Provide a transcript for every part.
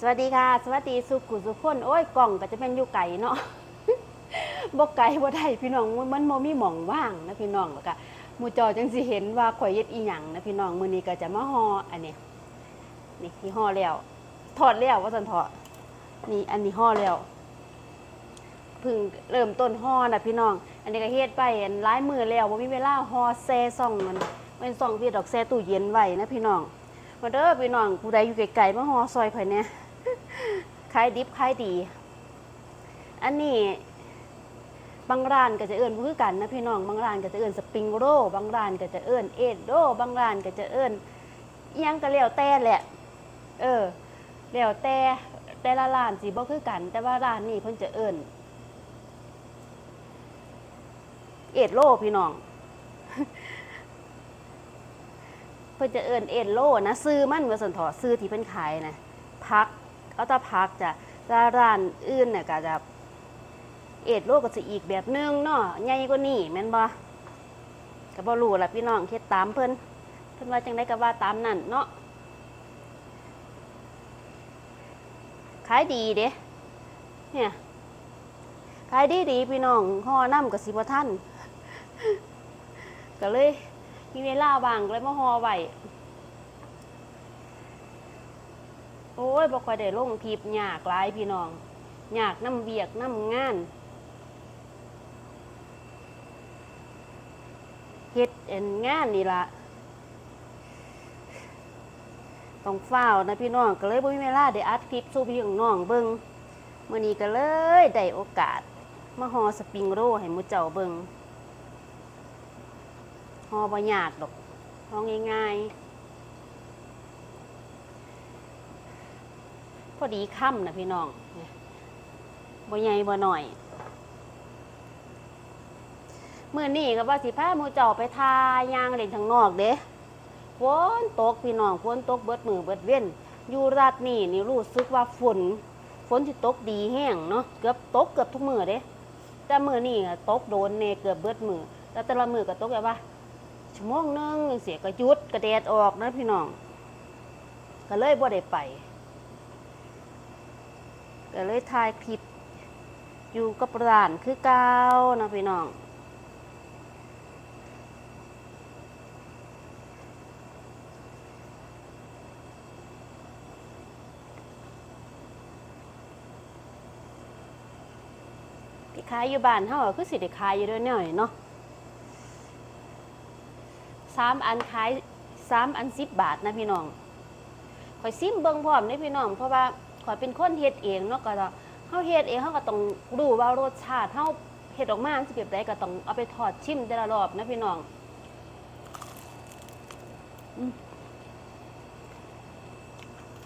สวัสดีค่ะ สวัสดีสุขุสุขคนโอ้ยกล่องก็จะเป็นอยู่ไก่เนาะบ่ไก่บ่ได้พี่น้องมันโมมีหม่องว่างนะพี่น้องแล้วก็มูจอจังสิเห็นว่าข่อยเฮ็ดอีหยังนะพี่น้องมื้อนี้ก็จะมาห่ออันนี้นี่ที่ห่อแล้วทอดแล้วว่าซั่นเถาะนี่อันนี้ห่อแล้วเพิ่งเริ่มต้นห่อนะพี่น้อง อันนี้ก็เฮ็ดไปอันหลายมือแล้วบ่มีเวลาห่อแซ่ซ่องมันเป็นซ่องพี่ดอกแซ่ตู้เย็นไว้นะพี่น้องมาเด้อพี่น้องผู้ใดอยู่ไกลๆมาห่อซอยข่อยแหน่ ขายดิบขายดี อันนี้บางร้านก็จะเอื้อนคือกันนะพี่น้องบางร้านก็จะเอื้อนสปริงโรบางร้านก็จะเอื้อนเอ็ดโรบางร้านก็จะเอื้อนยังก็แล้วแต่แหละ เออแล้วแต่แต่ละร้านสิบ่คือกัน แต่ว่าร้านนี้เพิ่นจะเอื้อนเอ็ดโรพี่น้อง เพิ่นจะเอื้อนเอ็ดโรนะซื้อมันว่าซั่นถาะซื้อที่เพิ่นขายนะพัก เอาแตาพักจะร้านอื่นเนี่ยก็จะเอ็ดโลก็จะอีกแบบนึงเนาะใหญ่กว่านี้แม่นบ่ก็บ่รู้ล่ะพี่น้องเฮ็ดตามเพิ่นเพิ่นว่าจังไดก็ว่าตามนั่นเนาะขายดีเด้เนี่ยขายดีดีพี่น้องห่อน้ำกับสิบ่ทันก็เลยมีเวลาว่างเลยมาห่อไว้ โอ้ยบ่ค่อยได้ลงคลิปยากหลายพี่น้องยากน้ำเบียกน้ำงานเฮ็ดเอ็นงานนี่ละต้องเฝ้านะพี่น้องก็เลยบ่มีเวลาได้อัดคลิปสู่พี่น้องเบิ่งมื้อนี้ก็เลยได้โอกาสมาฮอสปริงโรให้มูเจ้าเบิ่งฮอบ่ยากดอกฮอง่ายๆ พอดีค่ำนะพี่น้องบ่ใหญ่บ่หน่อยเมื่อนี้ก็ว่าสิพาหมูเจ้าไปทายางเล่นทางนอกเด้ฝนตกพี่น้องฝนตกเบิดมือเบิดเว้นอยู่รัฐนี่นี่รู้สึกว่าฝนฝนที่ตกดีแห้งเนาะเกือบตกเกือบทุกมือเด้แต่มือนี่ตกโดนเนเกือบเบิดมือแล้วแต่ละมือก็ตกแบบว่าชั่วโมงหนึงเสียก็หยุดกระแดดออกนะพี่น้อง ก็เลยบ่ได้ไป ก็เลยถ่ายคลิป อยู่กับร้านคือเก้านะพี่น้องที่ขายอยู่บ้านเฮาก็คือสิได้ขายอยู่ด้วยหน่อยเนาะสามอันขายสามอันสิบบาทนะพี่น้องขอยซิมเบิ่งพร้อมเด้พี่น้องเพราะว่า อยเป็นคนเฮ็ดเองเนาะก็เฮาเฮ็ดเองเฮาก็ต้องรู้ว่ารสชาติเฮาเฮ็ดออกมามันสิแบบใดก็ต้องเอาไปทอดชิมแต่ละรอบนะพี่น้อง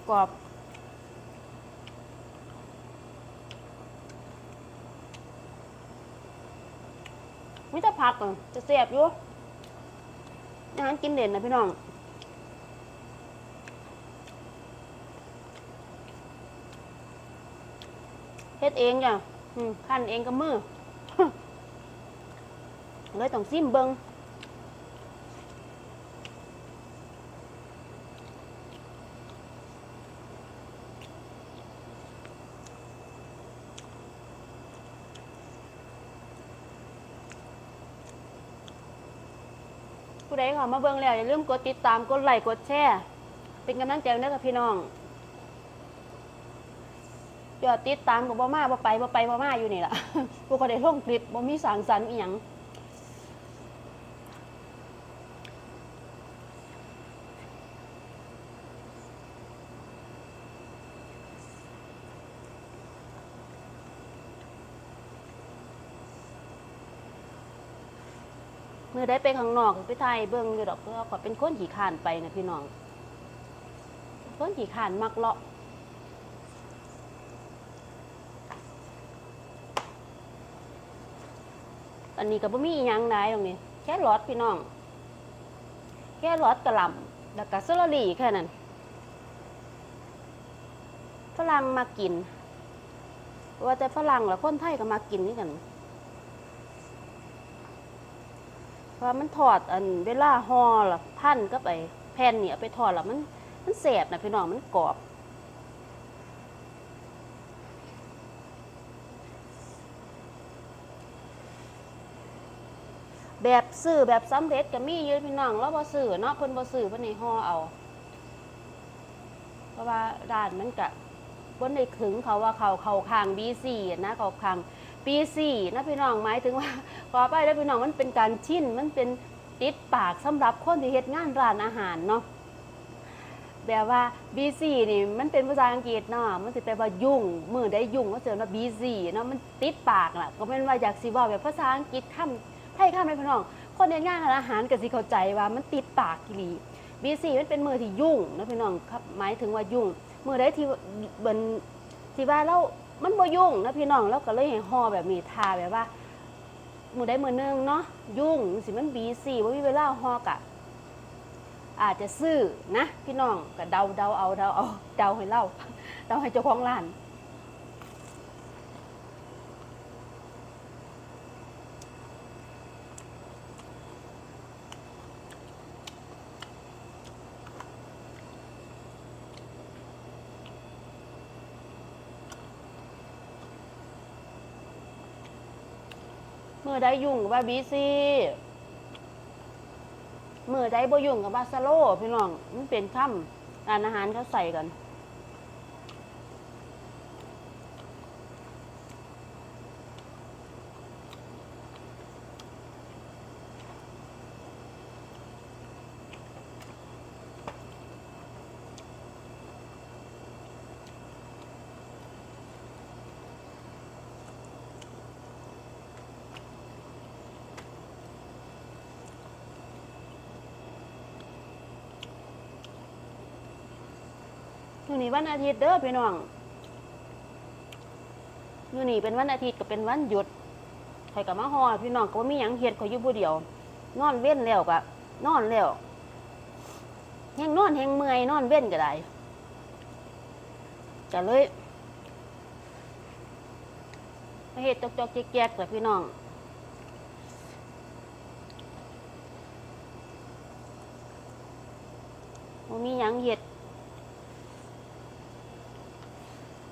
กรอบมิจะพักก่อนจะเสียบอยู่อาหารกินเด่นนะพี่น้อง เฮ็ดเองจ้ะขั้นเองกับมือเลยต้องซิมเบิงผู้ใดเขามาเบิ่งแล้วอย่าลืมกดติดตามกดไลค์กดแชร์เป็นกำลังใจให้กับพี่น้อง ยอดติดตามกับบ่มาบ่ไปบ่ไปบ่มาอยู่นี่ล่ะบ่ก็ได้ลงคลิปบ่มีสร้างสรรค์อีหยังเมื่อได้ไปข้างนอกไปถ่ายเบิ่งอยู่ดอกเพราะว่าขอเป็นคนขี้ข้านไปนะพี่น้องคนขี้ข้านมักเลาะ อันนี้ก็บ่มีอีหยังนายตรงนี้ แค่รอดพี่น้อง แค่รอดกระหลำแล้วก็สลลี่แค่นั้นฝรั่งมากิน ว่าแต่ฝรั่งแล้วคนไทยก็มากินนี่กันเพราะมันทอดอันเวลาห่อละพันก็ไปแผ่นเนี่ยไปทอดแล้วมันมันแสบนะพี่น้องมันกรอบ แบบซื้อแบบสำเร็จก็มีอยู่พี่น้องแล้วบ่ซื้อเนาะเพิ่นบ่ซื้อเพิ่นให้ห่อเอา เพราะว่าร้านมันก็บ่ได้ถึงเขาว่าเขาเขาข้าง B4 นะเขาข้าง B4 นะพี่น้องหมายถึงว่าขอไปแล้วพี่น้องมันเป็นการชินมันเป็นติดปากสำหรับคนที่เฮ็ดงานร้านอาหารเนาะแบบว่า B4 นี่มันเป็นภาษาอังกฤษเนาะมันสิแปลว่ายุ่งมือได้ยุ่งก็เจอว่า B4 เนาะมันติดปากล่ะก็เป็นว่าอยากสิเว้าแบบภาษาอังกฤษคำ ไทยคำเลยพี่น้อง คนเฮ็ดงานร้านอาหารก็สิเข้าใจว่ามันติดปากอีหลี B4 มันเป็นมือที่ยุ่งนะพี่น้องครับหมายถึงว่ายุ่งมือได้ที่เบิ่นที่ว่าเรามันบ่ยุ่งนะพี่น้องเราก็เลยให้ห่อแบบนี้ทาแบบว่ามือได้มือนึงเนาะยุ่งสิมัน B4 บ่มีเวลาห่อกะอาจจะซื้อนะ พี่น้องก็เดาเดาเอาเดาเอาเดาให้เล่าเดาให้เจ้าของร้านือได้ยุ่งกับว่าบีซีมือได้บ่ยุ่งกับว่าสโลพี่น้องมันเป็นคำร้านอาหารเขาใส่กัน อยู่นี่วันอาทิตย์เด้อพี่น้องอยู่นี่เป็นวันอาทิตย์ก็เป็นวันหยุดใครกับมาฮอพี่น้องก็บ่มีหยังเฮ็ดขาอยู่ผู้เดียว นอนเว้นแล้วก็นอนแล้วแฮงนอนแฮงเมื่อยนอนเว้นก็ได้ก็เลยมาเฮ็ดจอกๆแจกๆกับพี่น้องบ่มีหยังเฮ็ด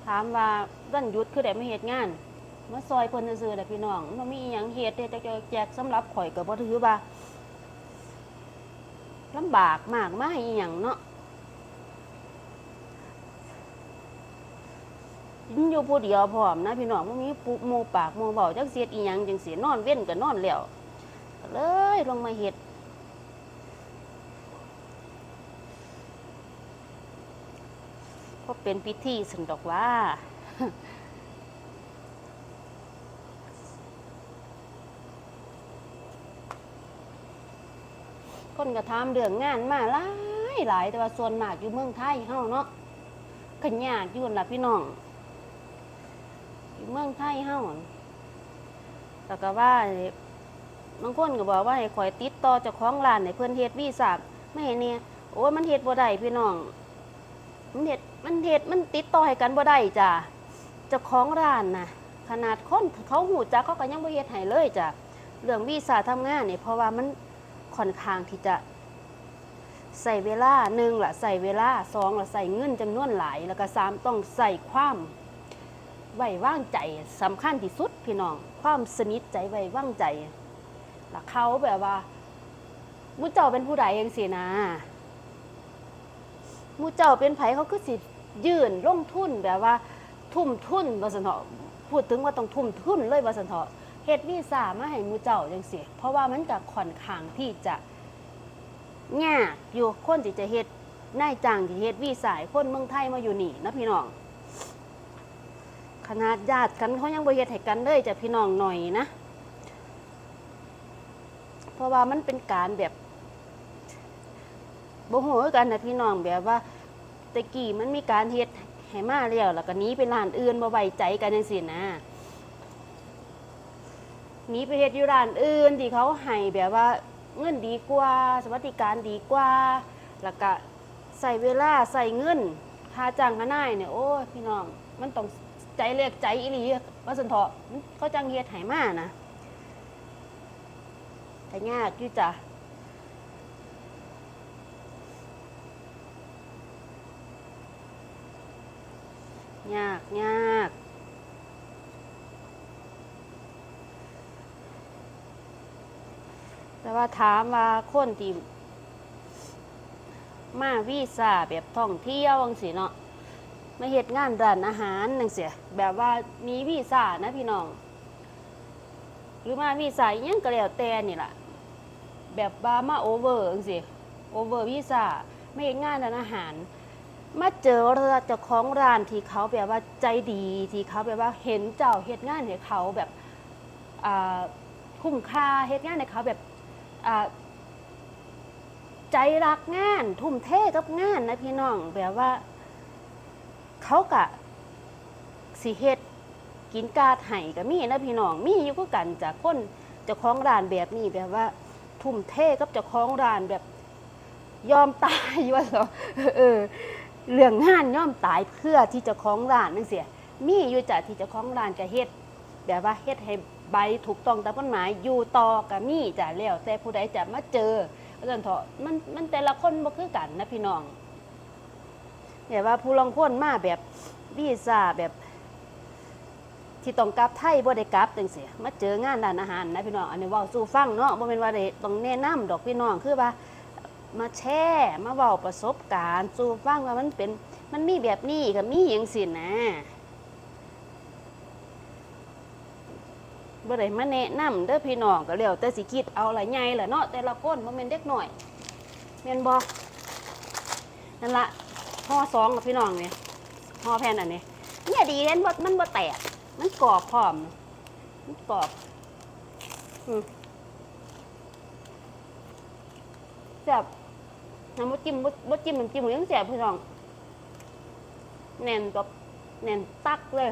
ถามว่าวันหยุดคือได้มาเฮ็ดงานมาซอยเพิ่นซื่อๆแหละพี่น้องมันมีอิหยังเฮ็ดเดแต่แจกสำหรับข่อยก็บ่ถือว่าลำบากมากมายอีหยังเนาะกินอยู่ผู้เดียวพร้อมนะพี่น้องบ่มีปุหมู่ปากหมู่เว้าจักเสียดอีหยังจังซี่นอนเว้นก็นอนแล้วเลยลงมาเฮ็ด พราะเป็นพิธีสันดอกว่า คนกระทำเรื่องงานมาหลายหลายแต่ว่าส่วนมากอยู่เมืองไทยเฮาเนาะขยากยู่นล่ะพี่น้อง อยู่เมืองไทยเฮาแต่ก็ว่าบางคนก็บอกว่าให้คอยติดต่อเจ้าของร้านให้เพิ่อนเฮ็ดวีซ่าไม่เห็นเนี่ยโอ้ยมันเฮ็ดบ่ได้พี่น้องมันเห็ด มันเห็ดมันติดต่อให้กันบ่ได้จ้ะเจ้าของร้านนะขนาดคนเขาหูจักเขาก็ยังบ่เฮ็ดให้เลยจ้ะเรื่องวีซ่าทำงานเนี่ยเพราะว่ามันค่อนข้างที่จะใส่เวลาหนึ่งละใส่เวลาสองละใส่เงินจำนวนหลาย แล้วก็สามต้องใส่ความไว้วางใจสำคัญที่สุดพี่น้อง ความสนิทใจไว้วางใจแล้วเขาแบบว่ามุเจ้าเป็นผู้ใดเองสินะมูเจ้าเป็นไผเขาคือสิ ยื่นลงทุนแบบว่า ทุ่มทุนว่าสันาพูดถึงว่าต้องทุ่มทุนเลยว่าสันเถาะเฮ็ดวีซ่ามาให้มูเจ้าจังซี่เพราะว่ามันก็ค่อนข้างที่จะยากอยู่คนที่จะเฮ็ดนายจ้างที่เฮ็ดวีซ่าให้คนเมืองไทยมาอยู่นี่นะพี่น้องขนาดญาติกันเขายังบ่เฮ็ดให้กันเลยจ้ะพี่น้องหน่อยนะ เพราะว่ามันเป็นการแบบบ่ฮู้กันนะพี่น้องแบบว่า แตะกี้มันมีการเฮ็ดให้มาแล้วแล้วก็หนี้ไปร้านอื่นบ่ไว้ใจกันจังซี่นะหนี้ไปเฮ็ดอยู่ร้านอื่นที่เขาให้แบบว่าเงินดีกว่า สวัสดิการดีกว่า แล้วก็ใส่เวลาใส่เงินค่าจ้างค่านายเนี่ยโอ้พี่น้องมันต้องใจเรียกใจอีหลีว่าสันเถาะเขาจังเฮ็ดให้มานะแต่ยากอยู่จ้ะ ยากยากแต่ว่าถามว่าคนที่มาวีซ่าแบบท่องเที่ยวจังซี่เนาะมาเฮ็ดงานร้านอาหารจังซี่แบบว่ามีวีซ่านะพี่น้อง หรือมาวีซ่าอิหยังก็แล้วแต่นี่ล่ะแบบว่ามาโอเวอร์จังซี่โอเวอร์วีซ่าไม่เฮ็ดงานร้านอาหาร มาเจอเจ้าของร้านที่เขาแบบว่าใจดีที่เขาแบบว่าเห็นเจ้าเฮ็ดงานให้เขาแบบคุ้มค่าเฮ็ดงานให้เขาแบบใจรักงาน ทุ่มเทกับงานนะพี่น้องแบบว่า เขากะสิเฮ็ดกินกาดไห้ก็มีนะพี่น้องมีอยู่คือกันจากคนเจ้าของร้านแบบนี้แบบว่า ทุ่มเทกับเจ้าของร้านแบบยอมตายว่าเหรอเออ เรื่องงานย่อมตายเพื่อที่จะคล้องร้านนั่นเสียมีอยู่จ้ะที่จะคล้องร้านก็เฮ็ดแบบว่าเฮ็ดให้ใบถูกต้องตามกฎหมายอยู่ต่อก็มีจ้ะแล้วแต่ผู้ใดจะมาเจออาจารย์เถาะมันมันแต่ละคนบ่คือกันนะพี่น้องแบบว่าผู้ลางคนมาแบบวีซ่าแบบที่ต้องกลับไทยบ่ได้กลับจังซี่มาเจองานร้านอาหารนะพี่น้องอันนี้เว้าสู่ฟังเนาะบ่แม่นว่าได้ต้องแนะนำดอกพี่น้องคือว่า มาแชร์มาเว้าประสบการณ์สู่ฟังว่ามันเป็นมันมีแบบนี้ก็มีอย่างสินะบ่ได้มาแนะนำเด้อพี่น้องก็แล้วแต่สิคิดเอาละใหญ่ละเนาะแต่ละคนบ่แม่นเด็กน้อยแม่นบ่นั่นละห่อสองกับพี่น้องเนี่ยห่อแผ่นอันนี้เนี่ยดีเด่นมันบ่แตกมันกรอบพร้อมมันกรอบอืม แซ่บน้ำบดจิ้มบดบดจิ้มน้ำจิ้มยังแสบพี่น้องแน่นกับแน่นตักเลย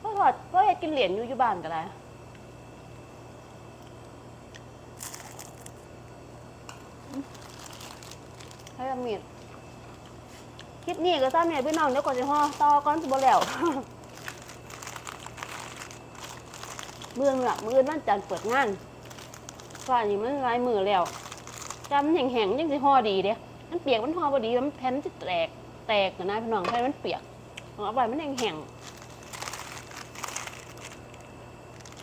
พ่อถอดพ่อเฮ็ดกินเหรียญอยู่อยู่บ้านก็ได้อืมให้ละมีดคลิปนี้ก็ซ้ำเนี่ยพี่น้องเดี๋ยวก่อนจะห่อต่อก่อนสิบ่แล้วเมื่อหลักมืออนวันจันเปิดงาน ก็อันนี้มันลายมือแล้วจำแห้งๆยังสิห่อดีเด้มันเปียกมันห่อพอดีมันแผ่นจะแตกแตกนะพี่น้องแผ่นมันเปียกเอาไปมันแห้งๆ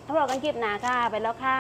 ถ้าบอกกันคลิปหนาค่ะไปแล้วค่ะ